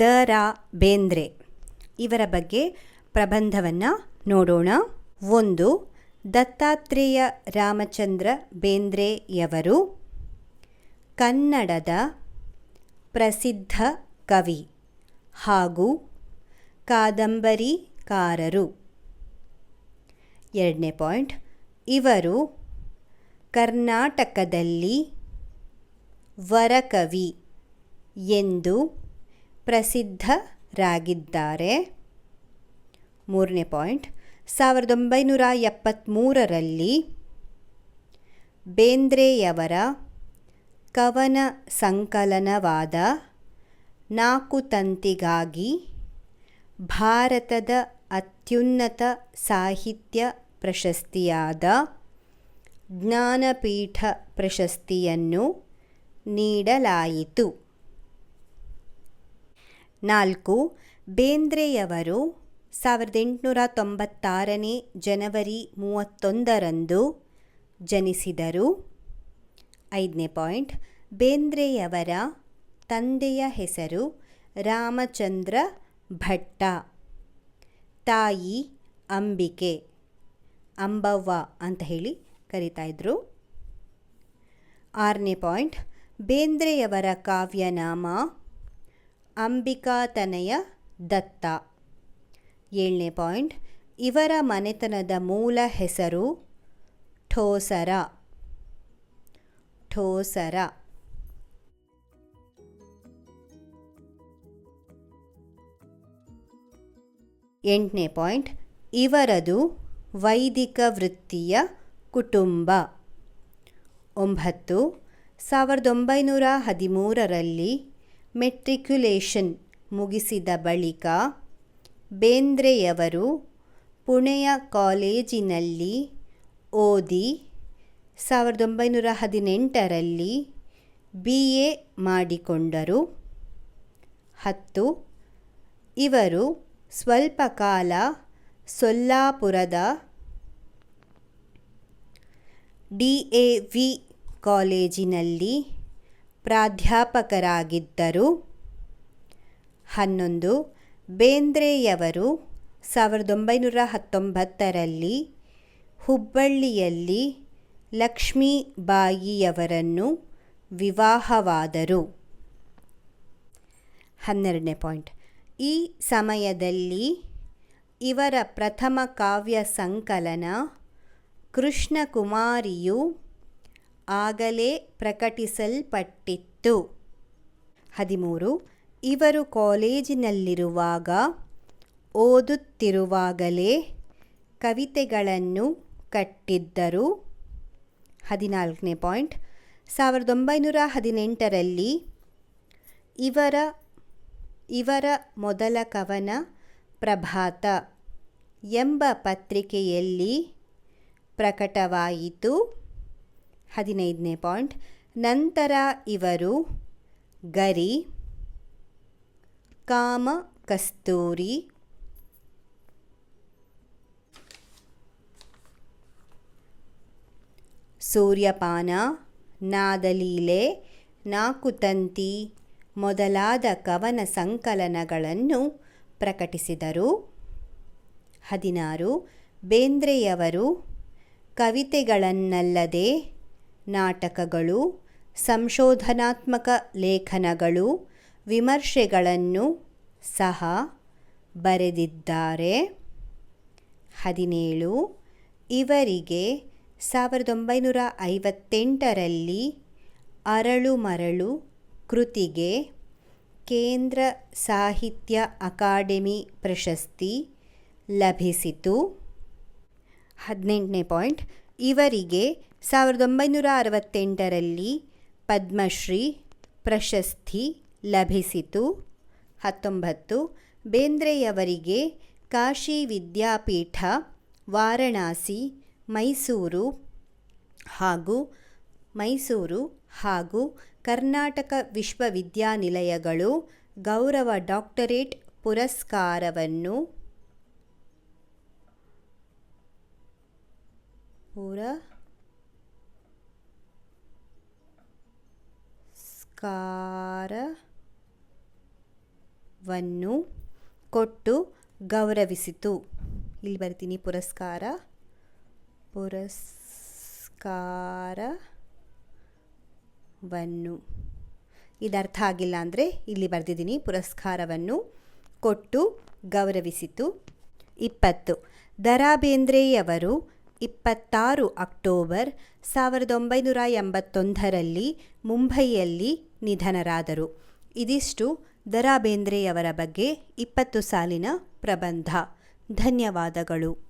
The Ra Bendre ಇವರ ಬಗ್ಗೆ ಪ್ರಬಂಧವನ್ನು ನೋಡೋಣ. ಒಂದು, ದತ್ತಾತ್ರೇಯ ರಾಮಚಂದ್ರ ಬೇಂದ್ರೆಯವರು ಕನ್ನಡದ ಪ್ರಸಿದ್ಧ ಕವಿ ಹಾಗೂ ಕಾದಂಬರಿಕಾರರು. ಎರಡನೇ ಪಾಯಿಂಟ್, ಇವರು ಕರ್ನಾಟಕದಲ್ಲಿ ವರಕವಿ ಎಂದು ಪ್ರಸಿದ್ಧರಾಗಿದ್ದಾರೆ. ಮೂರನೇ ಪಾಯಿಂಟ್. ಸಾವಿರದ ಒಂಬೈನೂರ ಎಪ್ಪತ್ತ್ಮೂರರಲ್ಲಿ ಬೇಂದ್ರೆಯವರ ಕವನ ಸಂಕಲನವಾದ ನಾಕು ತಂತಿಗಾಗಿ ಭಾರತದ ಅತ್ಯುನ್ನತ ಸಾಹಿತ್ಯ ಪ್ರಶಸ್ತಿಯಾದ ಜ್ಞಾನಪೀಠ ಪ್ರಶಸ್ತಿಯನ್ನು ನೀಡಲಾಯಿತು. ನಾಲ್ಕು, ಬೇಂದ್ರೆಯವರು ಸಾವಿರದ ಎಂಟುನೂರ ತೊಂಬತ್ತಾರನೇ ಜನವರಿ ಮೂವತ್ತೊಂದರಂದು ಜನಿಸಿದರು. ಐದನೇ ಪಾಯಿಂಟ್, ಬೇಂದ್ರೆಯವರ ತಂದೆಯ ಹೆಸರು ರಾಮಚಂದ್ರ ಭಟ್ಟ. ತಾಯಿ ಅಂಬಿಕೆ, ಅಂಬವ್ವ ಅಂತ ಹೇಳಿ ಕರಿತಾಯಿದ್ರು ಆರನೇ ಪಾಯಿಂಟ್, ಬೇಂದ್ರೆಯವರ ಕಾವ್ಯನಾಮ ಅಂಬಿಕಾತನಯ ದತ್ತ. ಏಳನೇ ಪಾಯಿಂಟ್. ಇವರ ಮನೆತನದ ಮೂಲ ಹೆಸರು ಠೋಸರ. ಠೋಸರ. ಎಂಟನೇ ಪಾಯಿಂಟ್. ಇವರದು ವೈದಿಕ ವೃತ್ತಿಯ ಕುಟುಂಬ. ಒಂಬತ್ತು. ಸಾವಿರದ ಒಂಬೈನೂರ ಹದಿಮೂರರಲ್ಲಿ ಮೆಟ್ರಿಕ್ಯುಲೇಷನ್ ಮುಗಿಸಿದ ಬಳಿಕ ಬೇಂದ್ರೆಯವರು ಪುಣೆಯ ಕಾಲೇಜಿನಲ್ಲಿ ಓದಿ ಸಾವಿರದ ಒಂಬೈನೂರ ಹದಿನೆಂಟರಲ್ಲಿ ಬಿ ಎ ಮಾಡಿಕೊಂಡರು. ಹತ್ತು, ಇವರು ಸ್ವಲ್ಪ ಕಾಲ ಸೊಲ್ಲಾಪುರದ ಡಿ ಎ ವಿ ಕಾಲೇಜಿನಲ್ಲಿ ಪ್ರಾಧ್ಯಾಪಕರಾಗಿದ್ದರು. ಹನ್ನೊಂದು, ಬೇಂದ್ರೆಯವರು ಸಾವಿರದ ಒಂಬೈನೂರ ಹತ್ತೊಂಬತ್ತರಲ್ಲಿ ಹುಬ್ಬಳ್ಳಿಯಲ್ಲಿ ಲಕ್ಷ್ಮೀಬಾಯಿಯವರನ್ನು ವಿವಾಹವಾದರು. ಹನ್ನೆರಡನೇ ಪಾಯಿಂಟ್. ಈ ಸಮಯದಲ್ಲಿ ಇವರ ಪ್ರಥಮ ಕಾವ್ಯ ಸಂಕಲನ ಕೃಷ್ಣಕುಮಾರಿಯು ಆಗಲೇ ಪ್ರಕಟಿಸಲ್ಪಟ್ಟಿತ್ತು. ಹದಿಮೂರು. ಇವರು ಕಾಲೇಜಿನಲ್ಲಿರುವಾಗ ಓದುತ್ತಿರುವಾಗಲೇ ಕವಿತೆಗಳನ್ನು ಕಟ್ಟಿದ್ದರು. ಹದಿನಾಲ್ಕನೇ ಪಾಯಿಂಟ್. ಸಾವಿರದ ಒಂಬೈನೂರ ಹದಿನೆಂಟರಲ್ಲಿ ಇವರ ಇವರ ಮೊದಲ ಕವನ ಪ್ರಭಾತ ಎಂಬ ಪತ್ರಿಕೆಯಲ್ಲಿ ಪ್ರಕಟವಾಯಿತು. ಹದಿನೈದನೇ ಪಾಯಿಂಟ್. ನಂತರ ಇವರು ಗರಿ, ಕಾಮ ಕಸ್ತೂರಿ, ಸೂರ್ಯಪಾನ, ನಾದಲೀಲೆ, ನಾಕುತಂತಿ ಮೊದಲಾದ ಕವನ ಸಂಕಲನಗಳನ್ನು ಪ್ರಕಟಿಸಿದರು. ಹದಿನಾರು. ಬೇಂದ್ರೆಯವರು ಕವಿತೆಗಳನ್ನಲ್ಲದೆ ನಾಟಕಗಳು, ಸಂಶೋಧನಾತ್ಮಕ ಲೇಖನಗಳು, ವಿಮರ್ಶೆಗಳನ್ನು ಸಹ ಬರೆದಿದ್ದಾರೆ. ಹದಿನೇಳು, ಇವರಿಗೆ ಸಾವಿರದ ಒಂಬೈನೂರ ಐವತ್ತೆಂಟರಲ್ಲಿ ಅರಳು ಮರಳು ಕೃತಿಗೆ ಕೇಂದ್ರ ಸಾಹಿತ್ಯ ಅಕಾಡೆಮಿ ಪ್ರಶಸ್ತಿ ಲಭಿಸಿತು. ಹದಿನೆಂಟನೇ ಪಾಯಿಂಟ್ ಇವರಿಗೆ ಸಾವಿರದ ಒಂಬೈನೂರ ಅರವತ್ತೆಂಟರಲ್ಲಿ ಪದ್ಮಶ್ರೀ ಪ್ರಶಸ್ತಿ ಲಭಿಸಿತು. ಹತ್ತೊಂಬತ್ತು, ಬೇಂದ್ರೆಯವರಿಗೆ ಕಾಶಿ ವಿದ್ಯಾಪೀಠ, ವಾರಣಾಸಿ, ಮೈಸೂರು ಹಾಗೂ ಮೈಸೂರು ಹಾಗೂ ಕರ್ನಾಟಕ ವಿಶ್ವವಿದ್ಯಾನಿಲಯಗಳು ಗೌರವ ಡಾಕ್ಟರೇಟ್ ಪುರಸ್ಕಾರವನ್ನು ಪುರ ವನ್ನು ಕೊಟ್ಟು ಗೌರವಿಸಿತು. ಇಲ್ಲಿ ಬರ್ತೀನಿ, ಪುರಸ್ಕಾರ. ಪುರಸ್ಕಾರವನ್ನು. ಇದರ್ಥ ಆಗಿಲ್ಲ ಅಂದರೆ ಇಲ್ಲಿ ಬರೆದಿದ್ದೀನಿ, ಪುರಸ್ಕಾರವನ್ನು ಕೊಟ್ಟು ಗೌರವಿಸಿತು. ಇಪ್ಪತ್ತು. ದರಾ ಬೇಂದ್ರೆಯವರು ಇಪ್ಪತ್ತಾರು ಅಕ್ಟೋಬರ್ ಸಾವಿರದ ಒಂಬೈನೂರ ಎಂಬತ್ತೊಂದರಲ್ಲಿ ಮುಂಬೈಯಲ್ಲಿ ನಿಧನರಾದರು. ಇದಿಷ್ಟು ದರಾ ಬೇಂದ್ರೆಯವರ ಬಗ್ಗೆ ಇಪ್ಪತ್ತು ಸಾಲಿನ ಪ್ರಬಂಧ. ಧನ್ಯವಾದಗಳು.